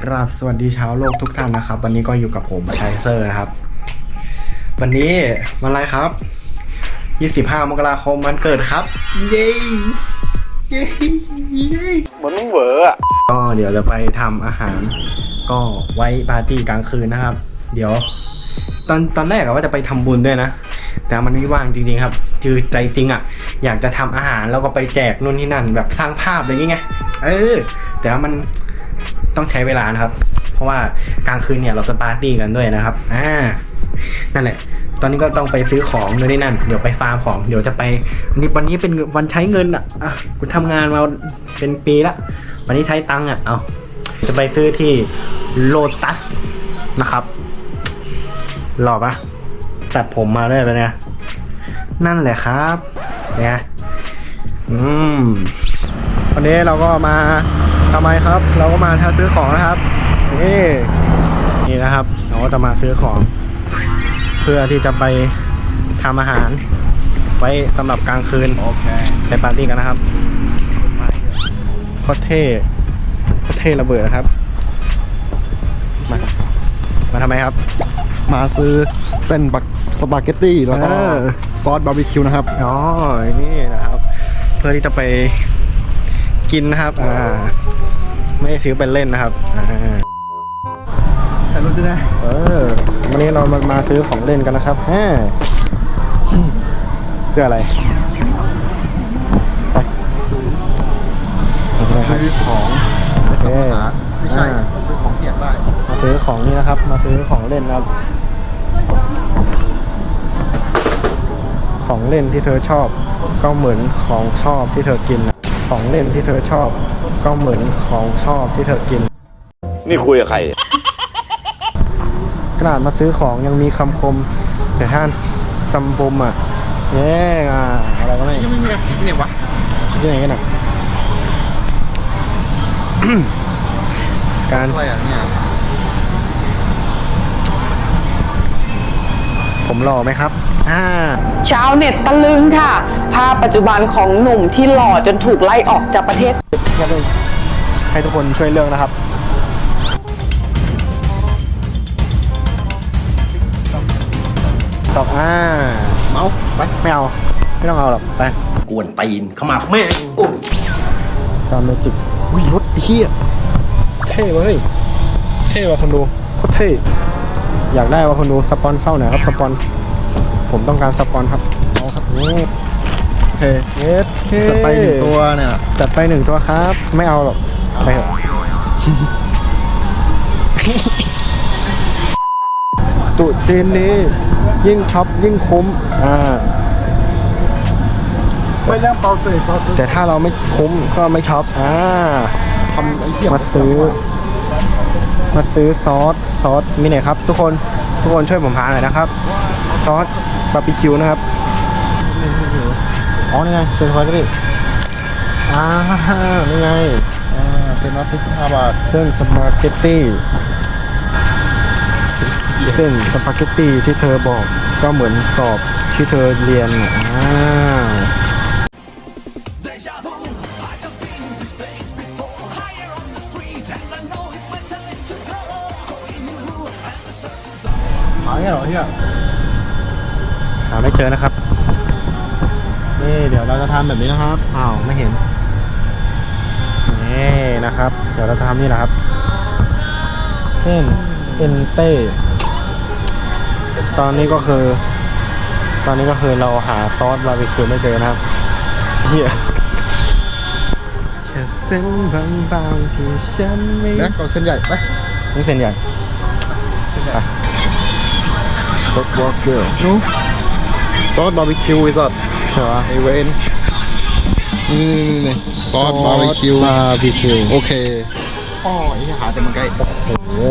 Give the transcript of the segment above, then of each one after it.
กราบสวัสดีชาวโลกทุกท่านนะครับ วันนี้ก็อยู่กับผมไทเซอร์นะครับ วันนี้วันอะไรครับ 25 มกราคมวันเกิดครับ เย้เย้เย้เหมือนมึงเหวออะก็เดี๋ยวจะไปทำอาหาร ก็ไว้ปาร์ตี้กลางคืนนะครับ เดี๋ยว ตอนตอนแรกอะว่าจะไปทำบุญด้วยนะ แต่มันไม่ว่างจริงๆครับ คือใจจริงอะอยากจะทำอาหารแล้วก็ไปแจกนู่นนี่นั่น แบบสร้างภาพอะไรอย่างเงี้ยเออ แต่ว่ามันต้องใช้เวลานะครับ เพราะว่ากลางคืนเนี่ยเราจะปาร์ตี้กันด้วยนะครับ อ่า นั่นแหละ ตอนนี้ก็ต้องไปซื้อของนู่นนี่นั่น เดี๋ยวไปฟาร์มของ เดี๋ยวจะไปวันนี้วันนี้เป็นวันใช้เงินอะอะกูทำงานมาเป็นปีละ วันนี้ใช้ตังค์อะ เอาจะไปซื้อที่โลตัสนะครับหล่อปะ ตัดผมมาด้วยเลยเนี่ยนั่นแหละครับเนี่ยอืมวันนี้เราก็มาทำไมครับ เราก็มาซื้อของนะครับนี่นี่นะครับ เราก็จะมาซื้อของ เพื่อที่จะไปทำอาหาร ไว้สำหรับกลางคืนโอเคไปปาร์ตี้กันนะครับโคตรเท่โคตรเท่ระเบิดนะครับมามาทำไมครับ มาซื้อเส้นบัก สปาเกตตี้แล้วก็เออซอสบาร์บีคิวนะครับอ๋อนี่นะครับ เพื่อที่จะไปกินนะครับอ่าไม่ได้ซื้อไปเล่นนะครับอ่าแต่รู้จักไหมเออวันนี้เรามามาซื้อของเล่นกันนะครับฮ่าเพื่ออะไรไปซื้อของโอเคไม่ใช่อ่ามาซื้อของเกียกได้มาซื้อของนี่นะครับ มาซื้อของเล่นนะครับ ของเล่นที่เธอชอบ ก็เหมือนของชอบที่เธอกินนะของเล่นที่เธอชอบ ก็เหมือนของชอบที่เธอกิน นี่คุยกับใครขนาดมาซื้อของยังมีคำคม แต่ท่านซัมบมอะเย้อะอะไรก็ไม่ยังไม่มีกระสีเนี่ยวะคิดยังไงกันอะการอะไรอย่างเนี้ยผมหล่อไหมครับ อ่าชาวเน็ตตะลึงค่ะ ภาพปัจจุบันของหนุ่มที่หล่อจนถูกไล่ออกจากประเทศอยากให้ทุกคนช่วยเลือกนะครับ ตอบอ่าเมาไปไม่เอา ไม่ต้องเอาหรอก ไป กวนตีนเข้ามาแม่งโอ้ตามเมจิกอุ้ยรถเที่ยเท่เว้ย เท่ว่ะคนดูโคตรเท่ อยากได้ว่าคนดู สปอนเข้าหน่อยครับ สปอน ผมต้องการสปอนครับเอาครับนี่โอเคเอสเคจะไปหนึ่งตัวเนี่ยจัดไปหนึ่งตัวครับ ไม่เอาหรอกไปเถอะตรุษจีนนี้ ยิ่งช็อปยิ่งคุ้มอ่าไม่เล่นเปาเตยเปาเตยแต่ถ้าเราไม่คุ้มก็ไม่ช็อปอ่าทำไอ้เหี้ยมาซื้อ มาซื้อซอสซอสมีไหนครับ ทุกคนทุกคนช่วยผมหาหน่อยนะครับ ซอสบาร์บีคิวนะครับอ๋อนี่ไงเชิญคอยก็ดิอ่านี่ไงอ่าเส้นละสิบห้าบาทเส้นสปาเกตตี้เส้นสปาเกตตี้ที่เธอบอกก็เหมือนสอบที่เธอเรียนน่ะอ่าหาเงี้ยเหรอเฮีย หา ไม่เจอนะครับนี่เดี๋ยวเราจะทำแบบนี้นะครับอ้าวไม่เห็นนี่นะครับ เดี๋ยวเราจะทำนี่แหละครับ เส้นเอ็นเต้ตอนนี้ก็คือ ตอนนี้ก็คือเราหาซอสบาร์บีคิวไม่เจอนะครับเฮียแค่เส้นบางๆที่ฉันไม่แม็กเอาเส้นใหญ่ไปนี่เส้นใหญ่สต็อกวอล์กเกอร์นู ซอสบาร์บีคิวไอ้สัตว์ใช่ปะไอเวนนี่นี่ซอสบาร์บีคิว บาร์บีคิวโอเคอ๋อไอ้เหี้ยหาแต่มันไกลโอ้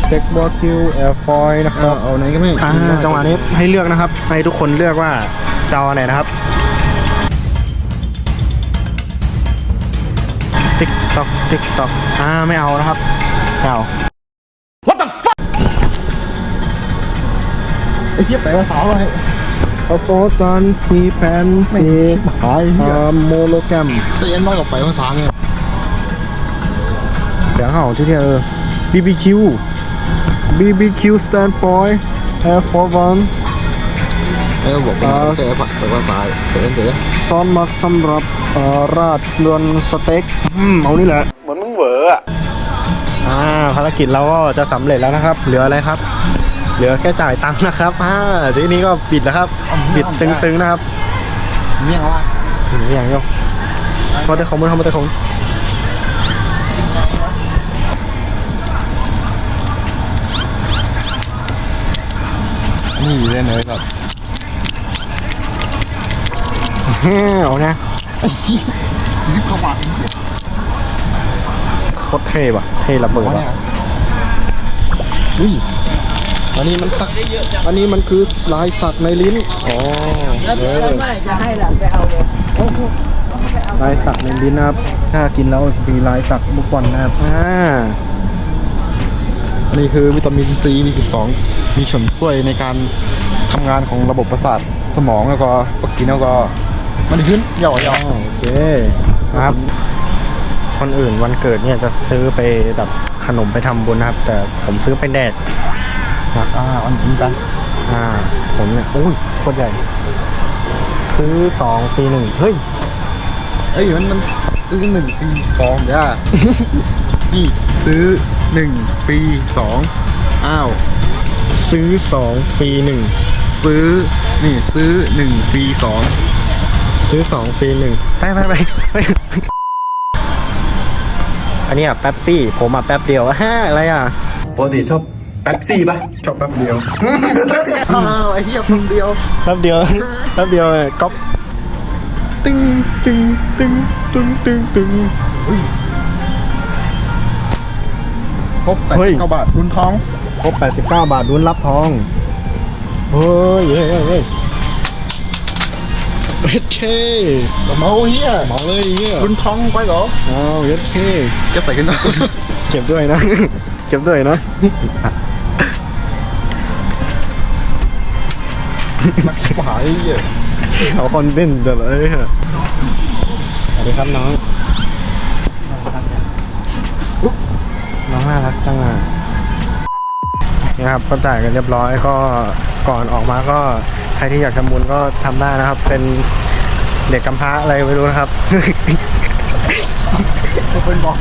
สเต็กบาร์บีคิวแอร์ฟอยนะคเอารับเอาไหนก็ไม่อ่าจังหวะนี้ให้เลือกนะครับ ให้ทุกคนเลือกว่าจะเอาอันไหนนะครับติ๊กตอกติ๊กตอกอ่าไม่เอานะครับไม่เอาไอ้เหี้ยแปลว่าสาวอะไรเอาโฟตอนสีแพนไม่สีหายเหี้ยอ่าโมโลแกรมจะเย็นน้อยกว่าไปภาษาไงโอย่างเหาที่ที่เออ BBQ BBQ stand for Air for one เออบอกว่าเตะผักเตะภาษาเตะเตะซอสมักสำหรับเอ่อราดบนสเต็กอืมเอานี่แหละเหมือนมึงเหวออะอ่าภารกิจเราก็จะสำเร็จแล้วนะครับ เหลืออะไรครับ เหลือแค่จ่ายตังค์นะครับอ่าทีนี้ก็ปิดแล้วครับปิดตึงๆนะครับเมี่ยงว่าถึงอย่างเดียวพอได้ของมันทำมาได้ของนี่เลยเนยครับเอานะซื้อเข้ามาโคตรเท่ว่ะเท่ระเบิดเนี่ว่ะยอุ้ย อันนี้มันสัก อันนี้มันคือลายสักในลิ้น อ๋อแล้วเออไม่จะให้หลานไปเอาเลยลายสักในลิ้นนะครับ ถ้ากินแล้วมีลายสักบุกบอลนะครับ อ่าอันนี้คือวิตามินซี B12 มีส่วนช่วยในการทำงานของระบบประสาทสมองแล้วก็ปกินแล้วก็ มันขึ้นเหย่อเหย่อโอเคครับ คนอื่นวันเกิดเนี่ยจะซื้อไปแบบขนมไปทำบุญนะครับ แต่ผมซื้อไปแดก อ่าอันนี้กันอ่า ผมเนี่ยอุ้ยโคตรใหญ่ ซื้อสองฟรีหนึ่งเฮ้ยเอ้ยมันมันซื้อหนึ่งฟรีสองเด้อ นี่ซื้อหนึ่งฟรีสองอ้าว ซื้อสองฟรีหนึ่งซื้อ นี่ซื้อหนึ่งฟรีสองซื้อสองฟรีหนึ่งไปไปไปไปอันนี้อะแป๊บซี่ ผมอะแป๊บเดียวฮ่าอะไรอะปกติชอบ แป๊บซี่ปะชอบแป๊บเดียวอ้าวไอ้เหี้ยคนเดียวแป๊บเดียวแป๊บเดียวเนี่ยก๊อปตึงตึงตึงตึงตึงตึงครบแปดเฮ้ยสิบเก้าบาทรุนท้องครบ89 บาทรุ้นรับทองเฮ้ยเฮ้ยเฮ้ยเฮ้ยเฮ็ดเคเมาเฮียเหมาเลยเฮียรุนท้องไปเหรออ้าวเฮ็ดเคจะใส่กันได้เก็บด้วยนะ เก็บด้วยนะ นักชิบหายเฮียเอาคอนเทนต์เลยวเลยสวัสดีครับน้อง น้องน่ารักจังอะนี่ครับก็จ่ายกันเรียบร้อยก็ก่อนออกมาก็ใครที่อยากทำบุญก็ทำได้นะครับ เป็นเด็กกำพร้าอะไรไม่รู้นะครับ เป็นบอก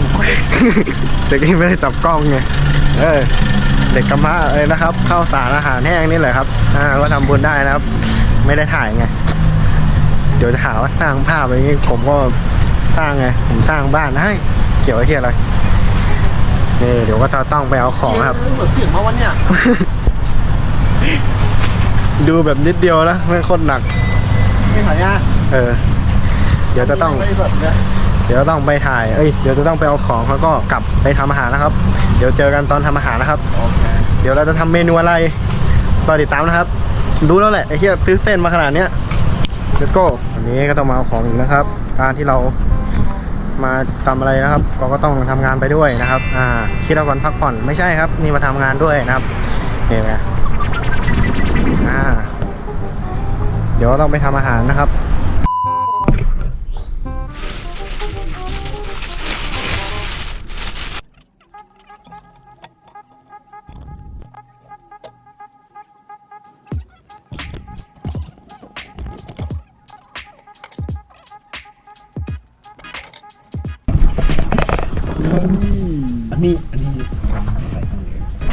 เด็กที่ไม่ได้จับกล้องไงเออเด็กกำพร้าเลยนะครับข้าวสารอาหารแห้งนี่แหละครับอ่าก็ทำบุญได้นะครับ ไม่ได้ถ่ายไงเดี๋ยวจะหาว่าสร้างภาพอะไรอย่างงี้ผมก็สร้างไงผมสร้างบ้านให้เกี่ยวไอ้ที่อะไรนี่เดี๋ยวก็จะต้องไปเอาของครับเสียงมาวันเนี่ยดูแบบนิดเดียวนะไม่คตรหนักไม่หายอะเออ เดี๋ยวจะต้องไม่แบบ เดี๋ยวต้องไปถ่าย เอ้ย เดี๋ยวจะต้องไปเอาของแล้วก็กลับไปทำอาหารนะครับ เดี๋ยวเจอกันตอนทำอาหารนะครับ เดี๋ยวเราจะทำเมนูอะไรรอติดตามนะครับ รู้แล้วแหละไอ้เหี้ยซื้อเส้นมาขนาดเนี้ย let's go วันนี้ก็ต้องมาเอาของอีกนะครับ การที่เรามาทำอะไรนะครับเราก็ต้องทำงานไปด้วยนะครับ อ่า คิดเอาก่อนพักผ่อนไม่ใช่ครับ นี่มาทำงานด้วยนะครับนี่ไงอ่า เดี๋ยวต้องไปทำอาหารนะครับ อันนี้ อันนี้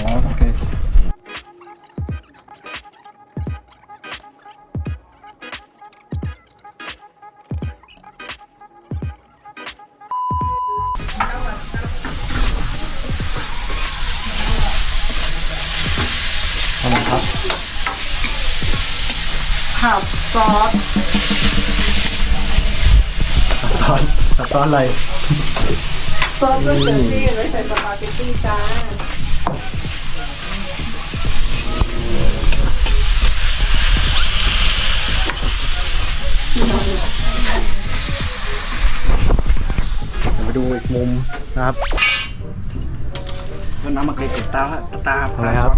อ๋อโอเคขับซอสตอนตอนอะไร ซอสมะเขือเทศไว้ใส่สปาเกตตี้จ้าเดี๋ยวไปดูอีกมุมนะครับมันน้ำมันเคยเก็บตาตาทำไมครับ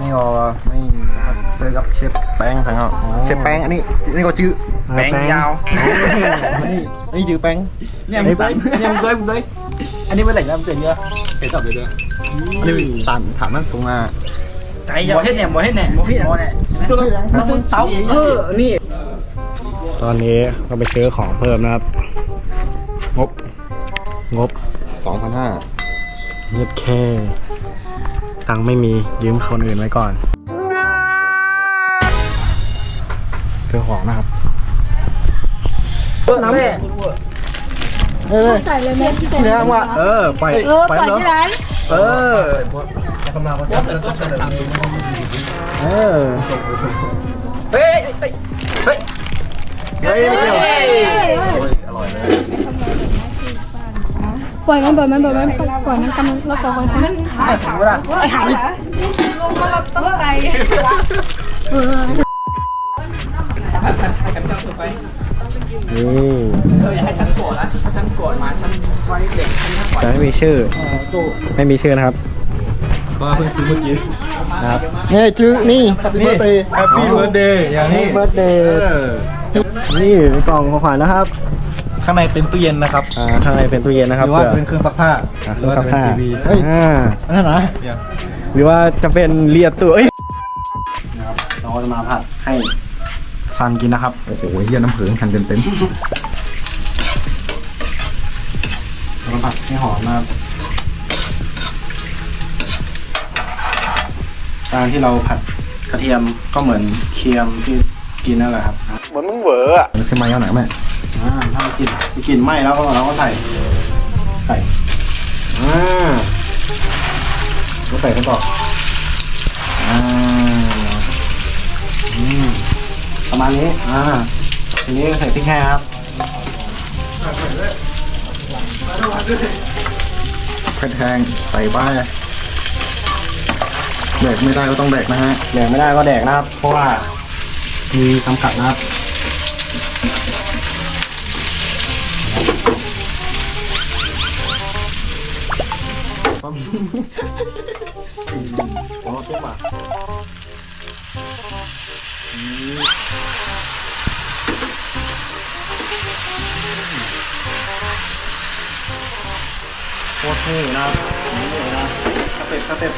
นี่ก็ไม่นะครับเจอกับเชฟแป้งครับเชฟแป้งอันนี้นี่ก็ชื่อแบงยาวอันนี้อันนี้ชื่อแป้งเนี่ยมึงเคยเนี่ยมึงเคยมึงเคยอันนี้เป็นแหล่งน้ำเตือนเยอะเดี๋ยวกลับเลยเด้ออันนี้ตานถามนั่นสูงมาใจอย่าบ่เฮ็ดเนี่ยบ่เฮ็ดเนี่ยบ่เฮ็ดเนี่ยตัวตัวเต้าเออนี่ตอนนี้ก็ไปซื้อของเพิ่มนะครับ งบ งบสองพันห้าเย็ดแค่ ตังค์ไม่มียืมคนอื่นไว้ก่อนซื้อของนะครับ น้ำแม่เออใส่เลยแม่ที่ใส่เนี่ยว่าเออปล่อยเออปล่อยที่ร้านเออเออเฮ้ยเฮ้ยเฮ้ยเฮ้ยไม่เกี่ยว ปล่อยมันปล่อยมันปล่อยมันปล่อยมันกำลังแล้วก็ค่อยไม่ถึงเวลาๆหายลงมาเราต้องใจเออนี่เอออย่าให้ฉันโกรธนะถ้าฉันโกรธมาฉันไว้เด็กฉันทั้งวันจะไม่มีชื่อ ไม่มีชื่อนะครับก็เพิ่งซื้อเมื่อกี้ครับเฮ้ยจื้อนี่ Happy Birthday Happy Birthday อย่างนี้ Birthday นี่กล่องของขวัญนะครับ ข้างในเป็นตู้เย็นนะครับอ่าข้างในเป็นตู้เย็นนะครับหรือว่าผื่เป็นเครื่องซักผ้าอ่าเครื่องซักผ้าหรือว่าจะเป็นทีวีเฮ้ยอ่าอันนั้นนะหรือว่าจะเป็นเลียตัวเอ้ยนะครับเราจะมาผัดให้ฟันกินนะครับ โอ้โหเยี่ยน้ำผึ้งทันเต็มเต็มแล้วก็ผัดให้หอมนะครับการที่เราผัดกระเทียมก็เหมือนเคียมที่กินนั่นแหละครับเหมือนมึงเหวออะมันขึ้นมาเอาหนังแม่ อ่าถ้ามันกลิ่นมีกลิ่นไหม้แล้วก็เราก็ใส่ใส่อ่าก็ใส่เข้าต่ออ่าอืมประมาณนี้อ่าทีนี้ใส่พริกแห้งครับเผ็ดแห้งใส่ไปแดกไม่ได้ก็ต้องแดกนะฮะแดกไม่ได้ก็แดกนะครับ เพราะว่ามีจำกัดนะครับ อ๋อเจ้าหมาโคตรเท่นะครับนี่เลยนะสเต็ปสเต็ป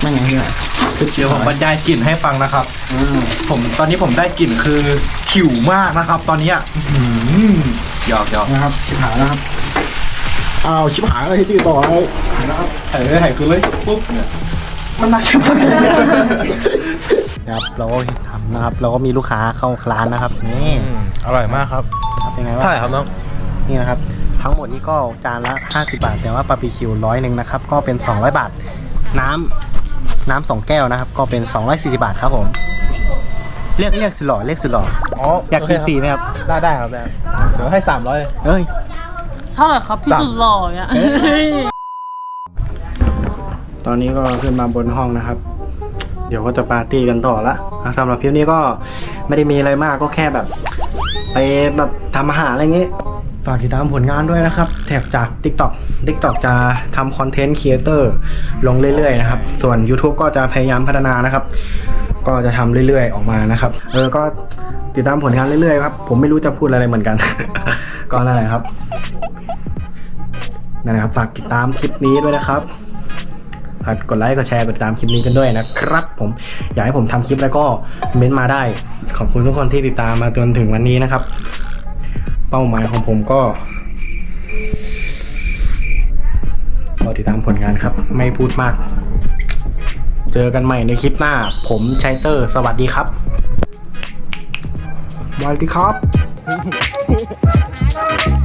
ไม่ไงเนี่ย เดี๋ยวผมบรรยายกลิ่นให้ฟังนะครับอืมผมตอนนี้ผมได้กลิ่นคือขิวมากนะครับ ตอนเนี้ยอื้อหือหยอกหยอกนะครับชิบหายนะครับอ้าวชิบหายอะไรที่ตีต่ออะไรนะครับเออหายคือเลยปุ๊บเนี่ยมันน่าชิบหายครับเราก็ทำนะครับ เราก็มีลูกค้าเข้าร้านนะครับนี่อร่อยมากครับครับเป็นไงวะใช่ครับน้องนี่นะครับ ทั้งหมดนี้ก็จานละ 50 บาท แต่ว่าบาร์บีคิวร้อยหนึ่งนะครับ ก็เป็น 200 บาท น้ำ น้ำสองแก้วนะครับ ก็เป็น 240 บาทครับผม เรียกเรียกสุดหล่อเรียกสุดหล่ออ๋ออยากกินฟรีไหมครับ ได้ได้ครับได้เดี๋ยวให้สามร้อยเอ้ย เท่าไหร่ครับพี่สุดหล่ออะตอนนี้ก็ขึ้นมาบนห้องนะครับ เดี๋ยวก็จะปาร์ตี้กันต่อละอะสำหรับคลิปนี้ก็ไม่ได้มีอะไรมากก็แค่แบบ ไปแบบทำอาหารอะไรเงี้ย ฝากติดตามผลงานด้วยนะครับ แท็กจาก TikTok TikTok จะทำคอนเทนต์ครีเอเตอร์ลงเรื่อยๆนะครับ ส่วน YouTube ก็จะพยายามพัฒนานะครับ ก็จะทำเรื่อยๆออกมานะครับ เออ ก็ติดตามผลงานเรื่อยๆครับ ผมไม่รู้จะพูดอะไรเหมือนกัน ก็นั่นแหละครับนั่นแหละครับ ฝากติดตามคลิปนี้ด้วยนะครับฝากกดไลค์กดแชร์กดติดตามคลิปนี้กันด้วยนะครับ ผมอยากให้ผมทำคลิปแล้วก็เม้นต์มาได้ ขอบคุณทุกคนที่ติดตามมาจนถึงวันนี้นะครับ เป้าหมายของผมก็รอติดตามผลงานครับ ไม่พูดมาก เจอกันใหม่ในคลิปหน้า ผมชัยเตอร์ สวัสดีครับสวัสดีครับ